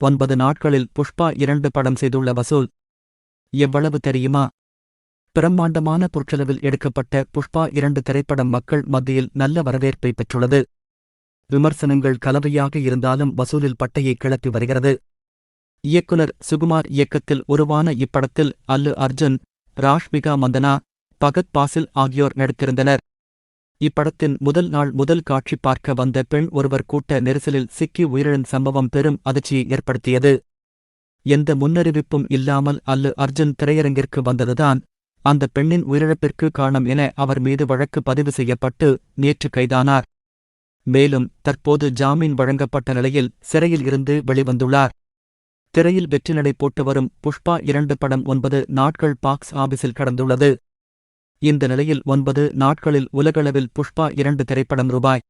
ஒன்பது நாட்களில் புஷ்பா இரண்டு படம் செய்துள்ள வசூல். எவ்வளவு தெரியுமா? பிரம்மாண்டமான பொருட்செலவில் எடுக்கப்பட்ட புஷ்பா இரண்டு திரைப்படம் மக்கள் மத்தியில் நல்ல வரவேற்பை பெற்றுள்ளது. விமர்சனங்கள் கலவையாக இருந்தாலும் வசூலில் பட்டையை கிளப்பி வருகிறது. இயக்குனர் சுகுமார் இயக்கத்தில் உருவான இப்படத்தில் அல்லு அர்ஜுன் ராஷ்மிகா மந்தனா பகத் பாசில் ஆகியோர் நடித்திருந்தனர். இப்படத்தின் முதல் நாள் முதல் காட்சி பார்க்க வந்த பெண் ஒருவர் கூட்ட நெரிசலில் சிக்கி உயிரிழந்த சம்பவம் பெரும் அதிர்ச்சியை ஏற்படுத்தியது. எந்த முன்னறிவிப்பும் இல்லாமல் அல்லு அர்ஜுன் திரையரங்கிற்கு வந்ததுதான். அந்த பெண்ணின் உயிரிழப்பிற்கு காரணம் என அவர் மீது வழக்கு பதிவு செய்யப்பட்டு நேற்று கைதானார். மேலும் தற்போது ஜாமீன் வழங்கப்பட்ட நிலையில் சிறையில் இருந்து வெளிவந்துள்ளார். திரையில் வெற்றி நடை போட்டு வரும் புஷ்பா இரண்டு படம் ஒன்பது நாட்கள் பாக்ஸ் ஆபீஸில் கடந்துள்ளது. இந்த நிலையில் ஒன்பது நாட்களில் உலகளவில் புஷ்பா இரண்டு திரைப்படம் ரூபாய்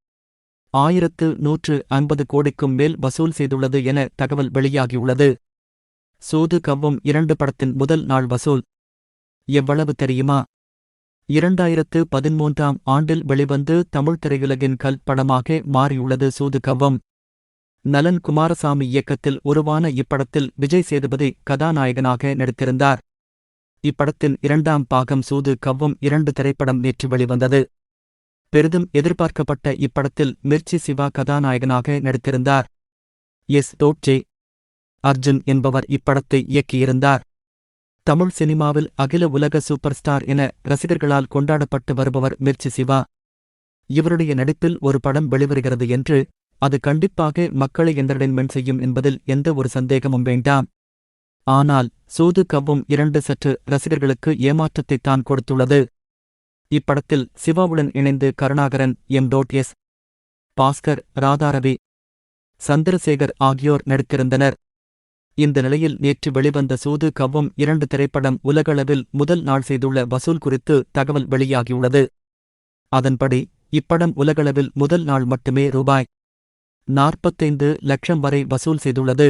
ஆயிரத்து நூற்று ஐம்பது கோடிக்கும் மேல் வசூல் செய்துள்ளது என தகவல் வெளியாகியுள்ளது. சூது கவ்வும் இரண்டு படத்தின் முதல் நாள் வசூல். எவ்வளவு தெரியுமா? இரண்டாயிரத்து பதிமூன்றாம் ஆண்டில் வெளிவந்து தமிழ் திரையுலகின் கல் படமாக மாறியுள்ளது சூது கவ்வம். நலன் குமாரசாமி இயக்கத்தில் உருவான இப்படத்தில் விஜய் சேதுபதி கதாநாயகனாக நடித்திருந்தார். இப்படத்தின் இரண்டாம் பாகம் சூது கவ்வும் இரண்டு திரைப்படம் நேற்று வெளிவந்தது. பெரிதும் எதிர்பார்க்கப்பட்ட இப்படத்தில் மிர்ச்சி சிவா கதாநாயகனாக நடித்திருந்தார். எஸ். தோட்ஜே அர்ஜுன் என்பவர் இப்படத்தை இயக்கியிருந்தார். தமிழ் சினிமாவில் அகில உலக சூப்பர் ஸ்டார் என ரசிகர்களால் கொண்டாடப்பட்டு வருபவர் மிர்ச்சி சிவா. இவருடைய நடிப்பில் ஒரு படம் வெளிவருகிறது என்று அது கண்டிப்பாக மக்களை என்டர்டெயின்மெண்ட் செய்யும் என்பதில் எந்த ஒரு சந்தேகமும் வேண்டாம். ஆனால் சூது கவ்வும் இரண்டு சற்று ரசிகர்களுக்கு ஏமாற்றத்தை தான் கொடுத்துள்ளது. இப்படத்தில் சிவாவுடன் இணைந்து Karunakaran M. Dot. S. Bhaskar Radharavi Chandrasekhar ஆகியோர் நடித்திருந்தனர். இந்த நிலையில் நேற்று வெளிவந்த சூது கவ்வும் இரண்டு திரைப்படம் உலகளவில் முதல் நாள் செய்துள்ள வசூல் குறித்து தகவல் வெளியாகியுள்ளது. அதன்படி இப்படம் உலகளவில் முதல் நாள் மட்டுமே ரூபாய் நாற்பத்தைந்து லட்சம் வரை வசூல் செய்துள்ளது.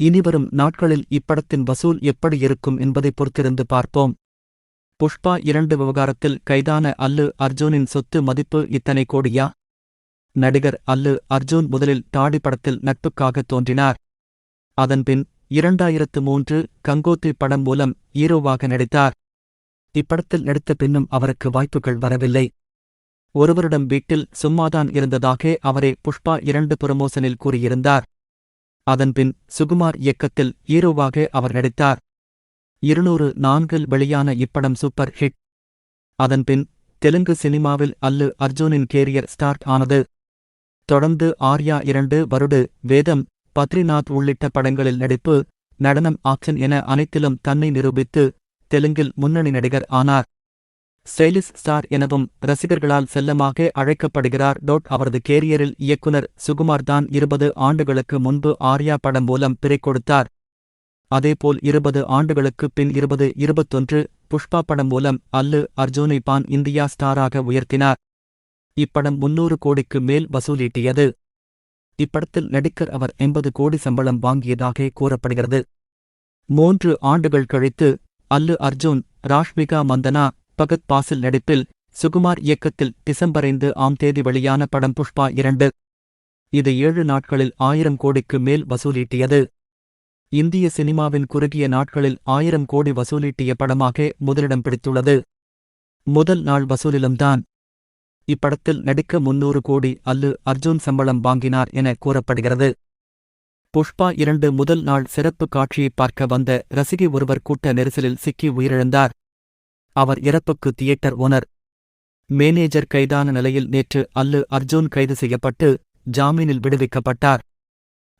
இனிவரும் நாட்களில் இப்படத்தின் வசூல் எப்படி இருக்கும் என்பதை பொறுத்திருந்து பார்ப்போம். புஷ்பா இரண்டு விவகாரத்தில் கைதான அல்லு அர்ஜூனின் சொத்து மதிப்பு இத்தனை கோடியா? நடிகர் அல்லு அர்ஜூன் முதலில் தாடி படத்தில் நட்புக்காக தோன்றினார். அதன்பின் இரண்டாயிரத்து மூன்று கங்கோத்தி படம் மூலம் ஹீரோவாக நடித்தார். இப்படத்தில் நடித்த பின்னும் அவருக்கு வாய்ப்புகள் வரவில்லை. ஒருவரிடம் வீட்டில் சும்மாதான் இருந்ததாக அவரே புஷ்பா இரண்டு புரமோசனில் கூறியிருந்தார். அதன்பின் சுகுமார் இயக்கத்தில் ஹீரோவாக அவர் நடித்தார். இருநூறு நான்கில் வெளியான இப்படம் சூப்பர் ஹிட். அதன்பின் தெலுங்கு சினிமாவில் அல்லு அர்ஜுனின் கேரியர் ஸ்டார்ட் ஆனது. தொடர்ந்து ஆர்யா இரண்டு வருடு வேதம் பத்ரிநாத் உள்ளிட்ட படங்களில் நடிப்பு நடனம் ஆக்ஷன் என அனைத்திலும் தன்னை நிரூபித்து தெலுங்கில் முன்னணி நடிகர் ஆனார். ஸ்டைலிஷ் ஸ்டார் எனவும் ரசிகர்களால் செல்லமாக அழைக்கப்படுகிறார். டோட் அவரது கேரியரில் இயக்குனர் சுகுமார் தான் இருபது ஆண்டுகளுக்கு முன்பு ஆர்யா படம் மூலம் பிறை கொடுத்தார். அதேபோல் இருபது ஆண்டுகளுக்கு பின் இருபது இருபத்தொன்று புஷ்பா படம் மூலம் அல்லு அர்ஜுனை பான் இந்தியா ஸ்டாராக உயர்த்தினார். இப்படம் முன்னூறு கோடிக்கு மேல் வசூலீட்டியது. இப்படத்தில் நடிக்கர் அவர் எண்பது கோடி சம்பளம் வாங்கியதாக கூறப்படுகிறது. மூன்று ஆண்டுகள் கழித்து அல்லு அர்ஜுன் ராஷ்மிகா மந்தனா பகத் பாசில் நடிப்பில் சுகுமார் இயக்கத்தில் டிசம்பர் ஐந்து ஆம் தேதி வெளியான படம் புஷ்பா இரண்டு. இது ஏழு நாட்களில் ஆயிரம் கோடிக்கு மேல் வசூலீட்டியது. இந்திய சினிமாவின் குறுகிய நாட்களில் ஆயிரம் கோடி வசூலீட்டிய படமாக முதலிடம் பிடித்துள்ளது. முதல் நாள் வசூலிலும்தான். இப்படத்தில் நடிக்க முன்னூறு கோடி அல்லு அர்ஜுன் சம்பளம் வாங்கினார் என கூறப்படுகிறது. புஷ்பா இரண்டு முதல் நாள் சிறப்பு காட்சியை பார்க்க வந்த ரசிகை ஒருவர் கூட்ட நெரிசலில் சிக்கி உயிரிழந்தார். அவர் இறப்புக்கு தியேட்டர் ஓனர். மேனேஜர் கைதான நிலையில் நேற்று அல்லு அர்ஜுன் கைது செய்யப்பட்டு ஜாமீனில் விடுவிக்கப்பட்டார்.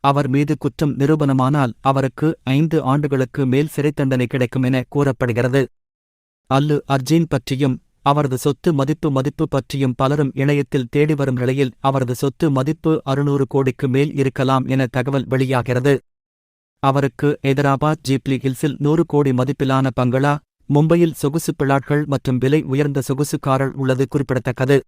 அவர் மீது குற்றம் நிரூபணமானால் அவருக்கு ஐந்து ஆண்டுகளுக்கு மேல் சிறை தண்டனை கிடைக்கும் என கூறப்படுகிறது. அல்லு அர்ஜீன் பற்றியும் அவரது சொத்து மதிப்பு மதிப்பு பற்றியும் பலரும் இணையத்தில் தேடி வரும் நிலையில் அவரது சொத்து மதிப்பு அறுநூறு கோடிக்கு மேல் இருக்கலாம் என தகவல் வெளியாகிறது. அவருக்கு ஐதராபாத் ஜீப்லி ஹில்ஸில் நூறு கோடி மதிப்பிலான பங்களா மும்பையில் சொகுசு பிளாட்கள் மற்றும் விலை உயர்ந்த சொகுசு காரல் உள்ளது குறிப்பிடத்தக்கது.